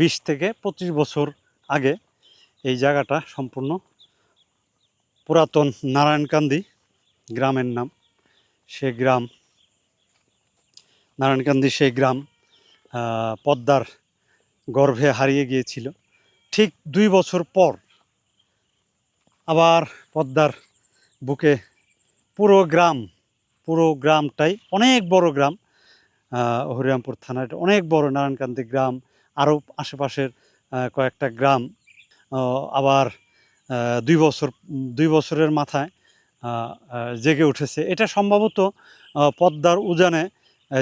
বিশ থেকে পঁচিশ বছর আগে এই জায়গাটা সম্পূর্ণ পুরাতন নারায়ণকান্দি গ্রামের নাম। সে গ্রাম নারায়ণকান্দি সেই গ্রাম পদ্মার গর্ভে হারিয়ে গিয়েছিল। ঠিক দুই বছর পর আবার পদ্মার বুকে পুরো গ্রাম, পুরো গ্রামটাই, অনেক বড় গ্রাম হরিরামপুর থানার অনেক বড় নারায়ণকান্দি গ্রাম, আরও আশেপাশের কয়েকটা গ্রাম আবার দুই বছর, দুই বছরের মাথায় জেগে উঠেছে। এটা সম্ভবত পদ্মার উজানে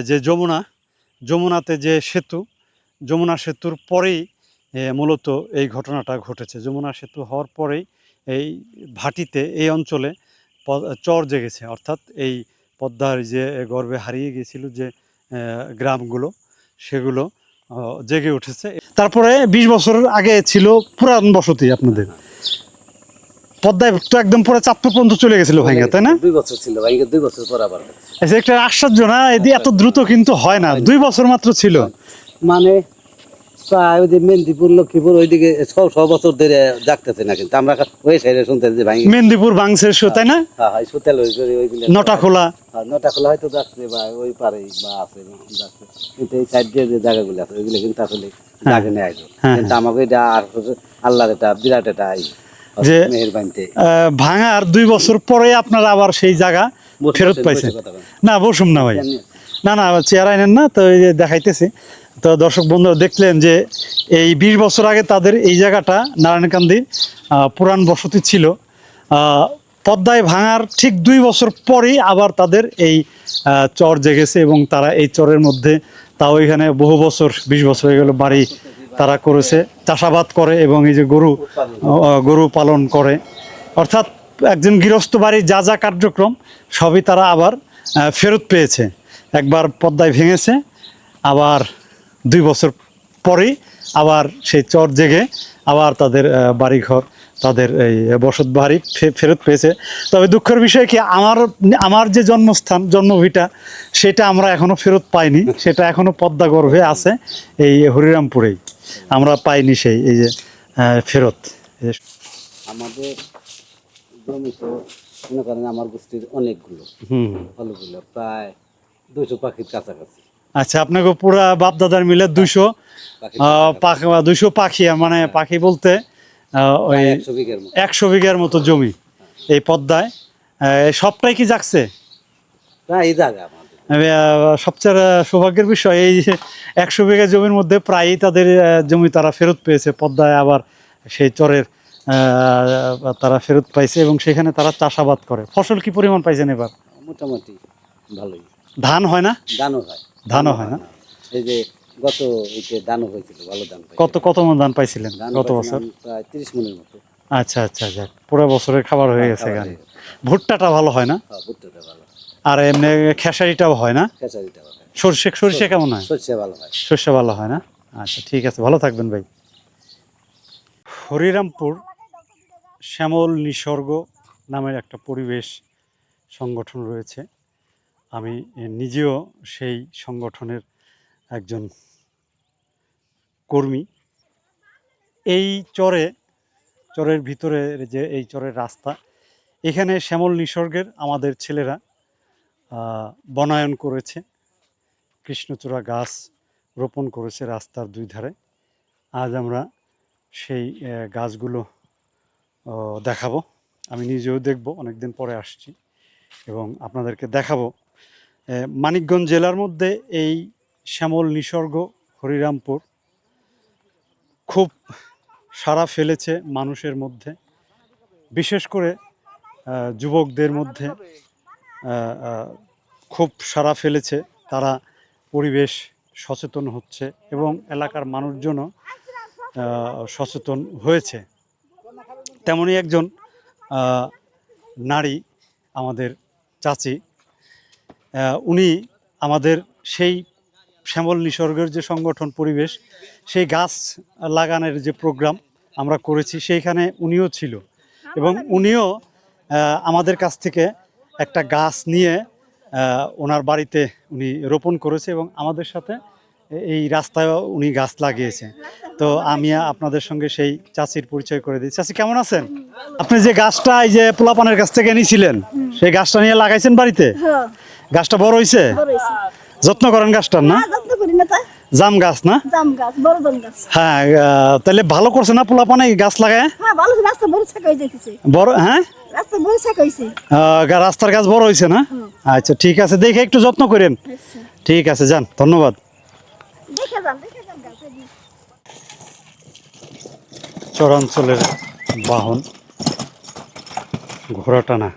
যে যমুনা, যমুনাতে যে সেতু, যমুনা সেতুর পরেই মূলত এই ঘটনাটা ঘটেছে। যমুনা সেতু হওয়ার পরেই এই ভাটিতে, এই অঞ্চলে চর জেগেছে। অর্থাৎ এই পদ্মার যে গর্ভে হারিয়ে গিয়েছিল যে গ্রামগুলো, সেগুলো জেগে উঠেছে। তারপরে বিশ বছর আগে ছিল পুরান বসতি আপনাদের। পদ্মায় তো একদম পুরো পর্যন্ত চলে গেছিল ভাইয়া তাই না? দুই বছর ছিল দুই বছর পর আবার। আচ্ছা, একটা আশ্চর্য না? এদি এত দ্রুত কিন্তু হয় না। দুই বছর মাত্র ছিল। মানে প্রায় ওই যে মেদিনীপুর লক্ষ্মীপুর ওইদিকে ছ ছ বছর ধরে জাগতেছে না কিন্তু। আমরা ওই সাইডে শুনতে যে ভাই মেদিনীপুর বাংসের শো তাই না? হ্যাঁ হ্যাঁ সুতেল ওই ওইগুলো। নটা খোলা হ্যাঁ, নটা খোলা হয়তো যাচ্ছে বা ওই পারেই বা আছে যাচ্ছে কিন্তু এই সাইড যে জায়গাগুলো আছে ওইগুলো কিন্তু আসলে জাগে নেই কিন্তু আমাকে এটা আল্লাহর এটা বিরাট এটা যে- আহ, ভাঙার দুই বছর পরে আপনারা আবার সেই জায়গা ফেরত পাইছেন। না বসুম না ভাই। না। না চেয়ার আইনেন না তো এই যে দেখাইতেছি। তো দর্শক বন্ধু দেখলেন যে এই বিশ বছর আগে তাদের এই জায়গাটা নারায়ণকান্দি আহ, পুরান বসতি ছিল। পদ্মায় ভাঙার ঠিক দুই বছর পরেই আবার তাদের এই চর জেগেছে এবং তারা এই চরের মধ্যে তাও এখানে বহু বছর বিশ বছর হয়ে গেল বাড়ি তারা করেছে, চাষাবাদ করে এবং এই যে গরু গরু পালন করে। অর্থাৎ একজন গৃহস্থ বাড়ির যা যা কার্যক্রম, সবই তারা আবার ফেরত পেয়েছে। একবার পদ্মায় ভেঙেছে, আবার দুই বছর পরেই আবার সেই চর জেগে আবার তাদের বাড়িঘর তাদের এই বসত বাড়ি ফেরত পেয়েছে। তবে দুঃখের বিষয় কি আমার আমার যে জন্মস্থান জন্মভিটা সেটা আমরা এখনও ফেরত পাইনি। সেটা এখনও পদ্মা গর্ভে আছে এই হরিরামপুরেই। আমরা পাইনি সেই এই যে ফেরত। আমাদের মনে করেন আমার গোষ্ঠীর অনেকগুলো প্রায় দুইশো পাখির কাছাকাছি। আচ্ছা আপনাকে পুরা বাপ দাদার মিলে দুইশো পাখির পাখি পাখি মানে পাখি বলতে ওই একশো বিঘের মতো। জমি এই পদ্মায়। সবটাই কি এই জায়গা সবচেয়ে সৌভাগ্যের বিষয় এই একশো বিঘা জমির মধ্যে প্রায়ই তাদের জমি তারা ফেরত পেয়েছে। পদ্মায় আবার সেই চরের তারা ফেরত পাইছে এবং সেখানে তারা চাষাবাদ করে। ফসল কি পরিমাণ পাইছেন এবার? মোটামুটি ভালোই। ধান হয় না? দানও হয়। ধানও হয় না? এই যে গত ইতে দানও হয়েছিল ভালো দান কত কত মন ধান পাইছিলেন? গত বছর? প্রায় তিরিশ মনের মতো। আচ্ছা আচ্ছা যাক পুরো বছরের খাবার হয়ে গেছে হয়ে গেছে। ভুট্টাটা ভালো হয় না? হ্যাঁ ভুট্টাটা ভালো। আর এমনি খেসারিটাও হয় না? খেসারিটা ভালো। সর্ষে সর্ষে কেমন হয়? শস্য ভালো হয়। সর্ষে ভালো হয় না? আচ্ছা ঠিক আছে ভালো থাকবেন ভাই। হরিরামপুর শ্যামল নিসর্গ নামের একটা পরিবেশ সংগঠন রয়েছে। আমি নিজেও সেই সংগঠনের একজন কর্মী। এই চরে, চরের ভিতরে যে এই চরের রাস্তা, এখানে শ্যামল নিসর্গের আমাদের ছেলেরা বনায়ন করেছে। কৃষ্ণচূড়া গাছ রোপণ করেছে রাস্তার দুই ধারে। আজ আমরা সেই গাছগুলো দেখাবো। আমি নিজেও দেখব, অনেকদিন পরে আসছি এবং আপনাদেরকে দেখাবো। মানিকগঞ্জ জেলার মধ্যে এই শ্যামল নিসর্গ, হরিরামপুর খুব সাড়া ফেলেছে মানুষের মধ্যে। বিশেষ করে যুবকদের মধ্যে খুব সাড়া ফেলেছে। তারা পরিবেশ সচেতন হচ্ছে এবং এলাকার মানুষজনও সচেতন হয়েছে। তেমনই একজন নারী আমাদের চাচি উনি আমাদের সেই শ্যামল নিসর্গের যে সংগঠন পরিবেশ সেই গাছ লাগানোর যে প্রোগ্রাম আমরা করেছি সেইখানে উনিও ছিল। এবং উনিও আমাদের কাছ থেকে একটা গাছ নিয়ে ওনার বাড়িতে উনি রোপণ করেছে এবং আমাদের সাথে এই রাস্তায় উনি গাছ লাগিয়েছে। তো আমি আপনাদের সঙ্গে সেই চাচির পরিচয় করে দিই। চাচি কেমন আছেন? আপনি যে গাছটা এই যে পোলাপানের কাছ থেকে নিয়েছিলেন সেই গাছটা নিয়ে লাগাইছেন বাড়িতে? হ্যাঁ, গাছটা বড় হয়েছে। যত্ন করেন গাছটার না না, যত্ন করি না তাই। জাম গাছ না জাম গাছ, বড় জাম গাছ। হ্যাঁ তাহলে ভালো করছে না পোলাপানে এই গাছ লাগায় হ্যাঁ, ভালো রাস্তা বড় ছাকা হয়ে যাইতেছে। বড় হ্যাঁ রাস্তা বড় ছাকা। রাস্তার গাছ বড় হয়েছে না আচ্ছা ঠিক আছে দেখে একটু যত্ন করেন আচ্ছা। ঠিক আছে যান ধন্যবাদ দেখে যান, দেখে যান গাছ। চরাঞ্চলের বাহন ঘোড়া টানা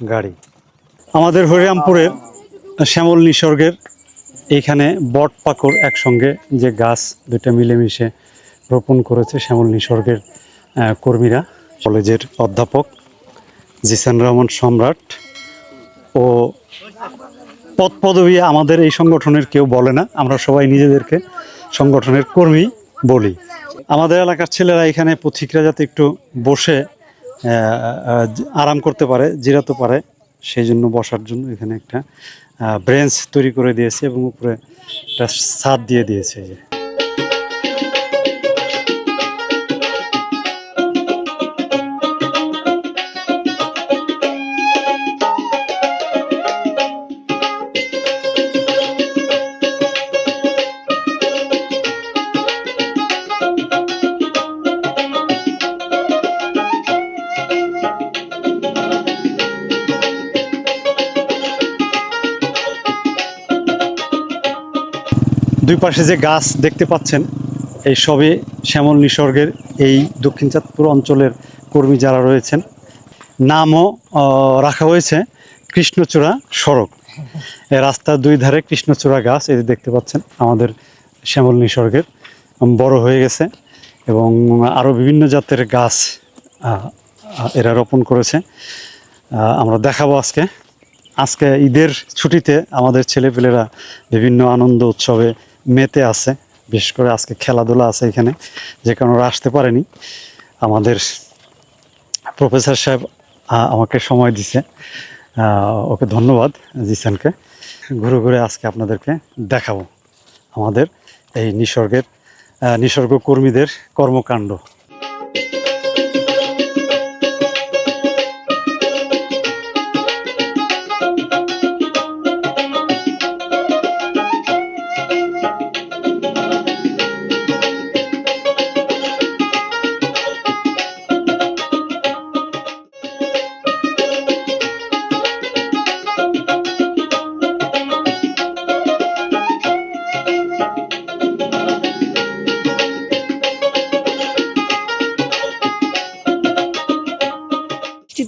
গাড়ি আমাদের হরিরামপুরের শ্যামল নিসর্গের এইখানে বট পাকড় একসঙ্গে যে গাছ দুইটা মিলেমিশে রোপণ করেছে শ্যামল নিসর্গের কর্মীরা। কলেজের অধ্যাপক জিসান রহমান সম্রাট ও পদ পদবী আমাদের এই সংগঠনের কেউ বলে না, আমরা সবাই নিজেদেরকে সংগঠনের কর্মী বলি। আমাদের এলাকার ছেলেরা এখানে পথিকরা যাতে একটু বসে আরাম করতে পারে জিরাতে পারে, সেই জন্য বসার জন্য এখানে একটা ব্রেঞ্চ তৈরি করে দিয়েছে এবং উপরে একটা ছাদ দিয়ে দিয়েছে দুই পাশে যে গাছ দেখতে পাচ্ছেন, এই সবই শ্যামল নিসর্গের এই দক্ষিণ চাঁদপুর অঞ্চলের কর্মী যারা রয়েছেন, নামও রাখা হয়েছে কৃষ্ণচূড়া সড়ক। রাস্তার দুই ধারে কৃষ্ণচূড়া গাছ, এই দেখতে পাচ্ছেন, আমাদের শ্যামল নিসর্গের বড় হয়ে গেছে এবং আরও বিভিন্ন জাতের গাছ এরা রোপণ করেছে। আমরা দেখাবো আজকে। আজকে ঈদের ছুটিতে আমাদের ছেলেপেলেরা বিভিন্ন আনন্দ উৎসবে মেতে আছে, বিশেষ করে আজকে খেলাধুলা আছে এখানে, যে কারণে ওরা আসতে পারেনি। আমাদের প্রফেসর সাহেব আমাকে সময় দিছে। ওকে ধন্যবাদ জিসানকে। ঘুরে ঘুরে আজকে আপনাদেরকে দেখাবো আমাদের এই নিসর্গের নিসর্গ কর্মীদের কর্মকাণ্ড।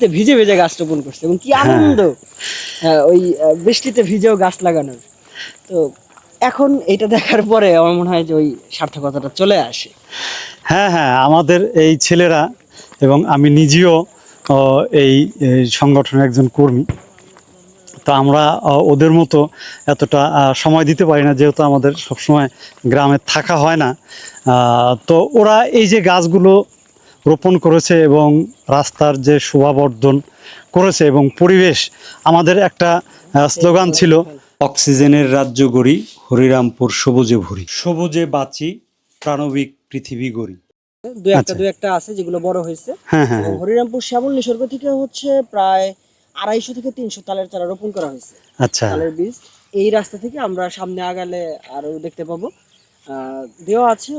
বৃষ্টিতে ভিজে ভিজে গাছ রোপণ করছে এবং কি আনন্দ। হ্যাঁ, ওই বৃষ্টিতে ভিজেও গাছ লাগানোর। তো এখন এটা দেখার পরে আমার মনে হয় যে ওই সার্থকতাটা চলে আসে। হ্যাঁ হ্যাঁ আমাদের এই ছেলেরা এবং আমি নিজেও এই এই সংগঠনের একজন কর্মী। তো আমরা ওদের মতো এতটা সময় দিতে পারি না যেহেতু আমাদের সবসময় গ্রামে থাকা হয় না। তো ওরা এই যে গাছগুলো রোপণ করেছে এবং রাস্তার যে শোভাবর্ধন করেছে এবং পরিবেশ আমাদের একটা স্লোগান ছিল অক্সিজেনের রাজ্য গড়ি হরিরামপুর সবুজে ভরি। সবুজে বাঁচি প্রাণবিক পৃথিবী গড়ি। দু একটা আচ্ছা। দু একটা আছে যেগুলো বড় হয়েছে। হ্যাঁ হ্যাঁ হ্যাঁ। হরিরামপুর শ্যামল নিসর্গ থেকে হচ্ছে প্রায় আড়াইশো থেকে তিনশো তালের চারা রোপণ করা হয়েছে। আচ্ছা। তালের বীজ। এই রাস্তা থেকে আমরা সামনে আগালে আরও দেখতে পাবো। দেওয়া আছে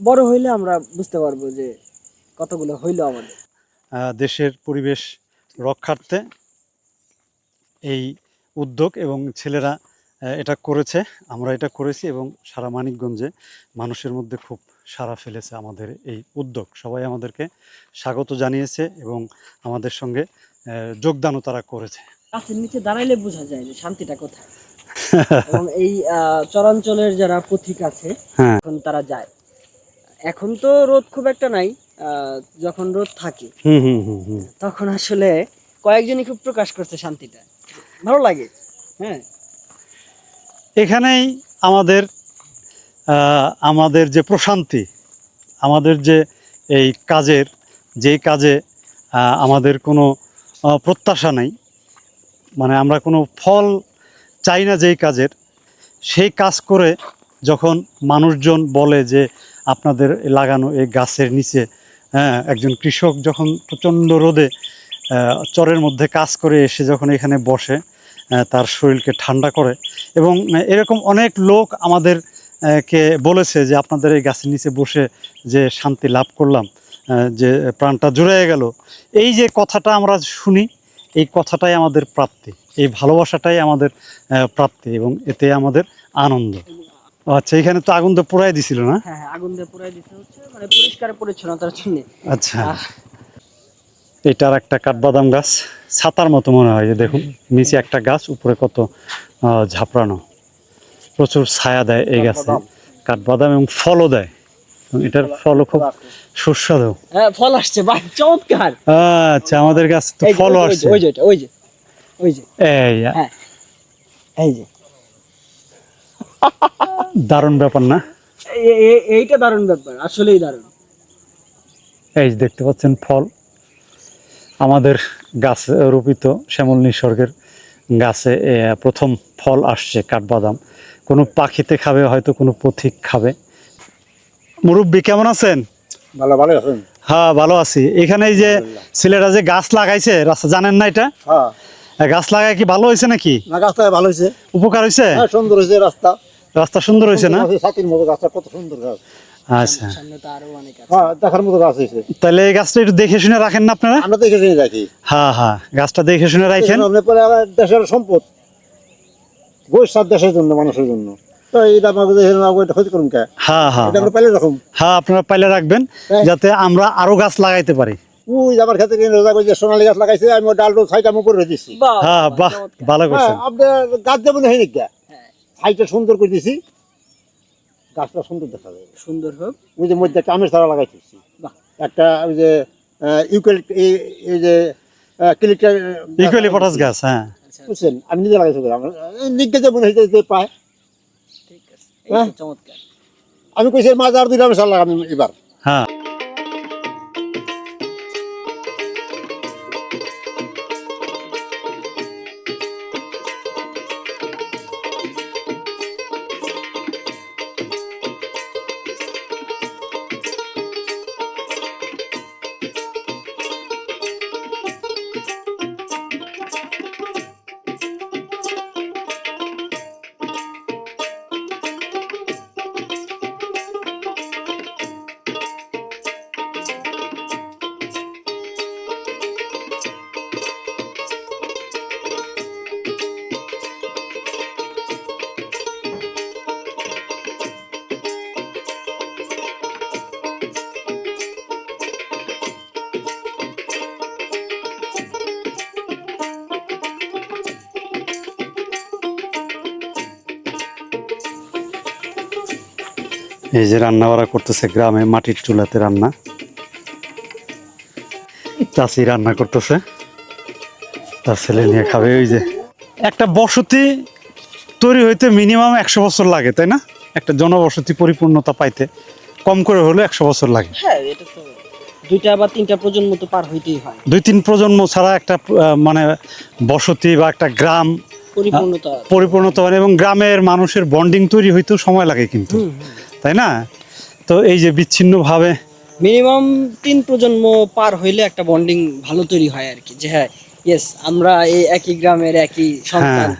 বড় হইলে আমরা বুঝতে পারব যে কতগুলো হইল আমাদের? দেশের পরিবেশ রক্ষার্থে এই উদ্যোগ এবং ছেলেরা এটা করেছে আমরা এটা করেছি এবং সারা মানিকগঞ্জে মানুষের মধ্যে খুব সাড়া ফেলেছে আমাদের এই উদ্যোগ। সবাই আমাদেরকে স্বাগত জানিয়েছে এবং আমাদের সঙ্গে যোগদানও তারা করেছে। গাছের নিচে দাঁড়াইলে বোঝা যায় যে শান্তিটা কোথায়। এবং এই চরাঞ্চলের যারা পথিক আছে হ্যাঁ। এখন তারা যায়। এখন তো রোদ খুব একটা নাই যখন রোদ থাকে হুম হুম হুম হুম। তখন আসলে কয়েকজনই খুব প্রকাশ করছে শান্তিটা। ভালো লাগে হ্যাঁ। এখানেই আমাদের আমাদের যে প্রশান্তি আমাদের যে এই কাজের যেই কাজে আমাদের কোনো প্রত্যাশা নেই মানে আমরা কোনো ফল চাই না যেই কাজের সেই কাজ করে যখন মানুষজন বলে যে আপনাদের লাগানো এই গাছের নিচে হ্যাঁ একজন কৃষক যখন প্রচণ্ড রোদে চরের মধ্যে কাজ করে এসে যখন এখানে বসে তার শরীরকে ঠান্ডা করে এবং এরকম অনেক লোক আমাদের কে বলেছে যে আপনাদের এই গাছের নিচে বসে যে শান্তি লাভ করলাম যে প্রাণটা জুড়ে গেল। এই যে কথাটা আমরা শুনি, এই কথাটাই আমাদের প্রাপ্তি, এই ভালোবাসাটাই আমাদের প্রাপ্তি এবং এতে আমাদের আনন্দ। আচ্ছা এখানে তো আগুন তো পোড়াই দিছিল না? হ্যাঁ হ্যাঁ আগুন দিয়ে পুরাই দিতে হচ্ছে মানে পরিষ্কার পরিচ্ছন্নতার জন্য। আচ্ছা। এটার একটা কাঠবাদাম গাছ ছাতার মতো মনে হয় যে দেখুন নিচে একটা গাছ উপরে কত আহ, ঝাপড়ানো। প্রচুর ছায়া দেয় এই গাছে। কাঠবাদাম। এবং ফলও দেয়। এবং এটার ফলও খুব সুস্বাদু। হ্যাঁ ফল আসছে বাহ চমৎকার। আচ্ছা আমাদের গাছ তো এই যে, ফলও ওই যে, আসছে। ওই যে ওই যে ওই যে। এই হ্যাঁ এই যে। দারুণ ব্যাপার না? এইটা দারুণ ব্যাপার আসলেই দারুণ। এই যে দেখতে পাচ্ছেন ফল। আমাদের গাছ রোপিত শ্যামল নিসর্গের গাছে প্রথম ফল আসছে কাঠবাদাম। কোনো পাখিতে খাবে হয়তো কোনো পথিক খাবে। মুরব্বী কেমন আছেন? ভালো ভালো আছেন? হ্যাঁ ভালো আছি। এখানে এই যে ছেলেরা যে গাছ লাগাইছে রাস্তা জানেন না এটা? হ্যাঁ। গাছ লাগায় কি ভালো হয়েছে নাকি? না গাছটা ভালো হয়েছে। উপকার হয়েছে? হ্যাঁ সুন্দর হয়েছে রাস্তা। রাস্তা সুন্দর হয়েছে না? ছাতির মতো গাছটা কত সুন্দর গাছ। আচ্ছা। সামনে তো আরও অনেক আছে। হ্যাঁ দেখার মতো গাছ হয়েছে। তাহলে এই গাছটা একটু দেখে শুনে রাখেন না আপনারা? আমরা দেখে চিনি রাখি। হ্যাঁ হ্যাঁ গাছটা দেখে শুনে রাখেন। পরে আবার দেশের সম্পদ। বৈশাখ দেশের জন্য মানুষের জন্য। তো এইটা আমাকে দেখে আমাকে এটা ক্ষতি করুন হ্যাঁ হ্যাঁ হ্যাঁ। আপনারা পাইলে রাখবেন। যাতে আমরা আরও গাছ লাগাইতে পারি। ওই আমার ক্ষেত্রে রোজা করে যে সোনালী গাছ লাগাইছে আমি ডাল করে দিচ্ছি হ্যাঁ বাহ ভালো করছেন। আপনার গাছ যেমন হয়নি কে? হ্যাঁ। সাইডটা সুন্দর করে দিছি। গাছটা সুন্দর দেখা যায়। সুন্দর হোক। ওই যে মধ্যে একটা আমের চারা লাগাইছি। বাহ। একটা ওই যে ইউকেল এই যে কিলিটার ইকুয়ালি পটাস গাছ হ্যাঁ। আচ্ছা। বুঝছেন? আমি নিজে লাগাইছি আমার নিজ্ঞে যে মনে হয়েছে যে পায়। ঠিক আছে। হ্যাঁ। চমৎকার। আমি কইছি মাঝে আর চারা লাগাম এবার। হ্যাঁ। এই যে রান্না বাড়া করতেছে গ্রামে মাটির চুলাতে রান্না। চাষি রান্না করতেছে। তার ছেলে নিয়ে খাবে ওই যে। একটা বসতি তৈরি হইতে মিনিমাম একশো বছর লাগে তাই না? একটা জনবসতি পরিপূর্ণতা পাইতে কম করে হলে একশো বছর লাগে। হ্যাঁ এটা তো দুইটা বা তিনটা প্রজন্ম তো পার হইতেই হয়। দুই তিন প্রজন্ম ছাড়া একটা মানে বসতি বা একটা গ্রাম পরিপূর্ণতা পরিপূর্ণতা মানে এবং গ্রামের মানুষের বন্ডিং তৈরি হইতেও সময় লাগে কিন্তু। তাই না? তো এই যে বিচ্ছিন্নভাবে মিনিমাম তিন প্রজন্ম পার হইলে একটা বন্ডিং ভালো তৈরি হয় আর কি যে হ্যাঁ ইয়েস আমরা এই একই গ্রামের একই সন্তান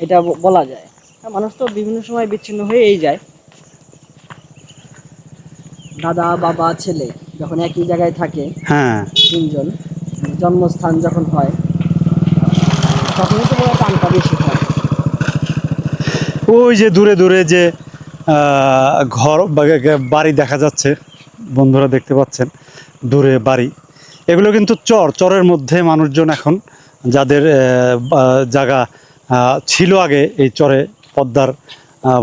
এটা বলা যায়। হ্যাঁ, মানুষ তো বিভিন্ন সময় বিচ্ছিন্ন হয়েই যায়। দাদা বাবা ছেলে যখন একই জায়গায় থাকে হ্যাঁ। তিনজন জন্মস্থান যখন হয় তখনই তো বড় টানটা বেশি হয়। ওই যে দূরে দূরে যে ঘর বাড়ি দেখা যাচ্ছে, বন্ধুরা দেখতে পাচ্ছেন, দূরে বাড়ি। এগুলো কিন্তু চর, চরের মধ্যে মানুষজন এখন যাদের জায়গা ছিল আগে এই চরে পদ্মার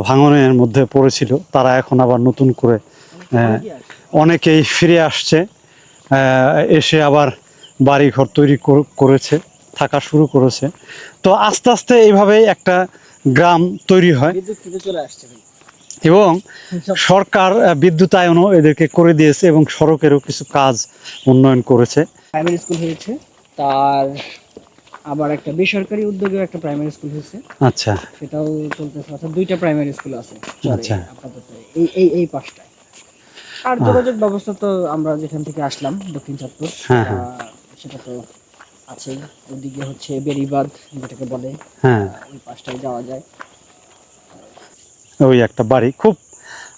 ভাঙনের মধ্যে পড়েছিল, তারা এখন আবার নতুন করে অনেকেই ফিরে আসছে এসে আবার বাড়ি ঘর তৈরি কর- করেছে, থাকা শুরু করেছে। তো আস্তে আস্তে এইভাবেই একটা গ্রাম তৈরি হয়। এবং সরকার বিদ্যুতায়নও এদেরকে করে দিয়েছে এবং সড়কেরও কিছু কাজ উন্নয়ন করেছে। প্রাইমারি স্কুল হয়েছে তার আবার একটা বেসরকারি উদ্যোগেও একটা প্রাইমারি স্কুল হয়েছে। আচ্ছা। সেটাও চলতেছে অর্থাৎ দুইটা প্রাইমারি স্কুল আছে আচ্ছা। আপাতত। এই এই এই পাশটায় আর যোগাযোগ ব্যবস্থা তো আমরা যেখান থেকে আসলাম দক্ষিণ চাঁদপুর হ্যাঁ, হ্যাঁ। সেটা তো আছেই। ওদিকে হচ্ছে বেরিবাদ যেটাকে বলে হ্যাঁ। ওই পাশটায় যাওয়া যায়। ওই একটা বাড়ি। খুব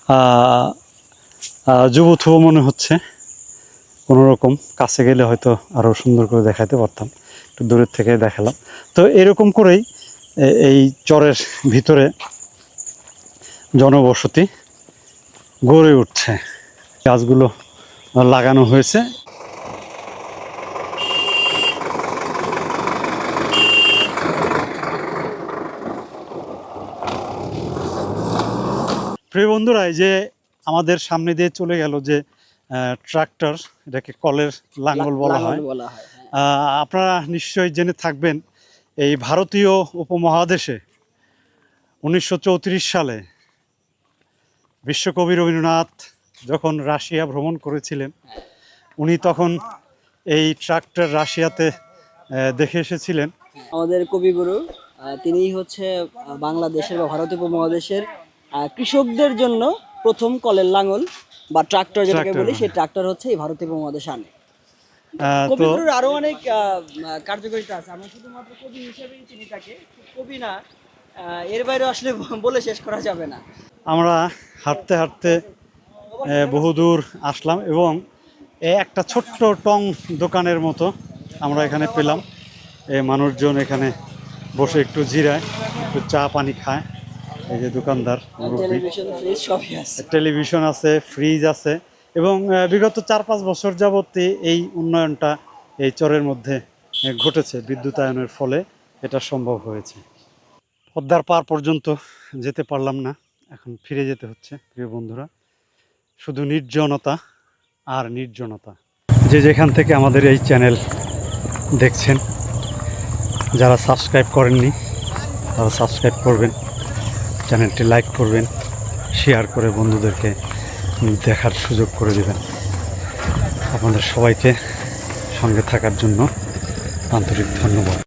আহ, মনে হচ্ছে। কোনো রকম কাছে গেলে হয়তো আরও সুন্দর করে দেখাতে পারতাম। একটু দূরের থেকে দেখালাম। তো এরকম করেই এই চরের ভিতরে জনবসতি গড়ে উঠছে। গাছগুলো লাগানো হয়েছে। প্রিয় বন্ধুরা এই যে আমাদের সামনে দিয়ে চলে গেল যে ট্রাক্টর এটাকে কলের লাঙ্গল বলা হয়। হয় আপনারা নিশ্চয়ই জেনে থাকবেন এই ভারতীয় উপমহাদেশে উনিশশো চৌত্রিশ সালে বিশ্বকবি রবীন্দ্রনাথ যখন রাশিয়া ভ্রমণ করেছিলেন উনি তখন এই ট্রাক্টর রাশিয়াতে দেখে এসেছিলেন। আমাদের কবিগুরু তিনি হচ্ছে বাংলাদেশের বা ভারতীয় উপমহাদেশের কৃষকদের জন্য প্রথম কলের লাঙল বা ট্রাক্টর যেটাকে বলি সেই ট্রাক্টর হচ্ছে এই ভারতীয় উপমহাদেশে আনে। কবিগুরুর আরও অনেক কার্যকারিতা আছে। আমরা শুধুমাত্র কবি হিসেবেই চিনি তাকে। কবি না এর বাইরে আসলে বলে শেষ করা যাবে না। আমরা হাঁটতে হাঁটতে বহুদূর আসলাম এবং এ একটা ছোট্ট টং দোকানের মতো আমরা এখানে পেলাম। এ মানুষজন এখানে বসে একটু জিরায় একটু চা পানি খায়। এই যে দোকানদার টেলিভিশন আছে ফ্রিজ আছে। এবং বিগত চার পাঁচ বছর যাবত এই উন্নয়নটা এই চরের মধ্যে ঘটেছে বিদ্যুতায়নের ফলে এটা সম্ভব হয়েছে। পদ্মার পার পর্যন্ত যেতে পারলাম না এখন ফিরে যেতে হচ্ছে প্রিয় বন্ধুরা। শুধু নির্জনতা আর নির্জনতা। যে যেখান থেকে আমাদের এই চ্যানেল দেখছেন যারা সাবস্ক্রাইব করেননি তারা সাবস্ক্রাইব করবেন। চ্যানেলটি লাইক করবেন, শেয়ার করে বন্ধুদেরকে দেখার সুযোগ করে দেবেন। আপনাদের সবাইকে সঙ্গে থাকার জন্য আন্তরিক ধন্যবাদ।